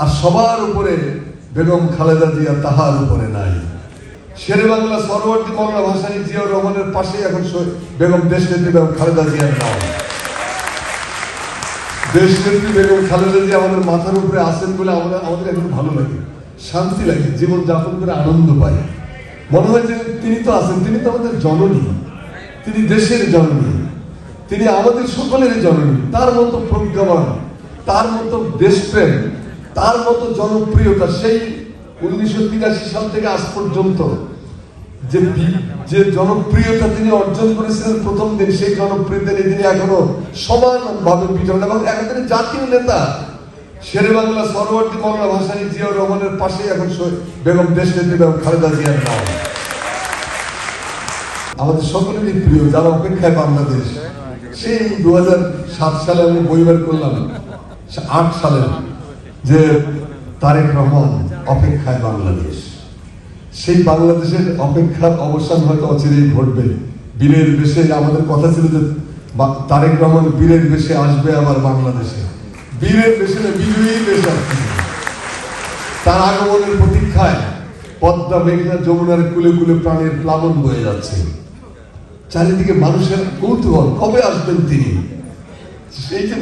আর সবার উপরে বেগম খালেদা জিয়া তাহার উপরে নাই। শেরে বাংলা সরবর্তী মৌলানা ভাসানী জিয়াউর রহমানের পাশে এখন বেগম দেশনেত্রী বেগম খালেদা জিয়ার নাম। দেশনেত্রী বেগম খালেদা জিয়া আমাদের মাথার উপরে আসেন বলে আমাদের আমাদের এখন ভালো লাগে, শান্তি লাগে, জীবন যাপন করে আনন্দ পাই। মনে হয় যে তিনি তো আছেন, তিনি তো আমাদের জননী, তিনি দেশের জননী, তিনি আমাদের সকলের জননী, তার মতো প্রজ্ঞাবান, তার মতো দেশপ্রেম তার মতো জনপ্রিয়তা সেই উনিশশো তিরাশি সাল থেকে আজ পর্যন্ত যে যে জনপ্রিয়তা তিনি অর্জন করেছিলেন প্রথম দিন, সেই জনপ্রিয়তা নিয়ে তিনি এখনও সমানভাবে বিচরণ এবং এখন তিনি জাতীয় নেতা শেরে বাংলা সরবর্তী মৌলানা ভাসানী জিয়াউর রহমানের পাশে এখন বেগম দেশনেত্রী বেগম খালেদা জিয়ার নাম। আমাদের সকলেরই প্রিয়, যারা অপেক্ষায় বাংলাদেশ, সেই দু সালে আমি বই বের করলাম আট সালে যে তারেক রহমান অপেক্ষায় বাংলাদেশ। সেই বাংলাদেশের অপেক্ষার অবসান হয়তো অচিরেই ঘটবে। বীরের বেশে আমাদের কথা ছিল যে তারেক রহমান বীরের বেশে আসবে আবার বাংলাদেশে। বীরের বেশে না বিজয়ী বেশে তার আগমনের প্রতীক্ষায় পদ্মা, মেঘনা, যমুনার কুলে কুলে প্রাণের প্লাবন বয়ে যাচ্ছে। চারিদিকে মানুষের কৌতূহল, কবে আসবেন তিনি? সেই যে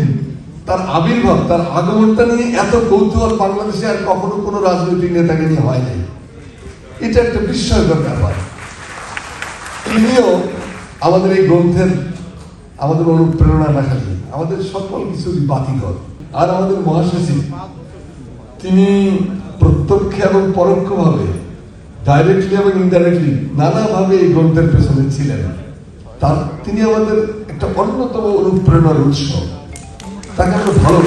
তার আবির্ভাব, তার আগমনটা নিয়ে এত কৌতূহল বাংলাদেশে আর কখনো কোনো রাজনৈতিক নেতাকে নিয়ে হয় নাই। এটা একটা বিস্ময়কর ব্যাপার। তিনিও আমাদের এই গ্রন্থের, আমাদের অনুপ্রেরণা দেখালেন আমাদের সকল কিছুরই বাতিঘর। আর আমাদের মহাসচিব, তিনি প্রত্যক্ষ এবং পরোক্ষভাবে ডাইরেক্টলি এবং ইনডাইরেক্টলি নানাভাবে এই গ্রন্থের পেছনে ছিলেন। তার, তিনি আমাদের একটা অন্যতম অনুপ্রেরণার উৎস। 大家都是朋友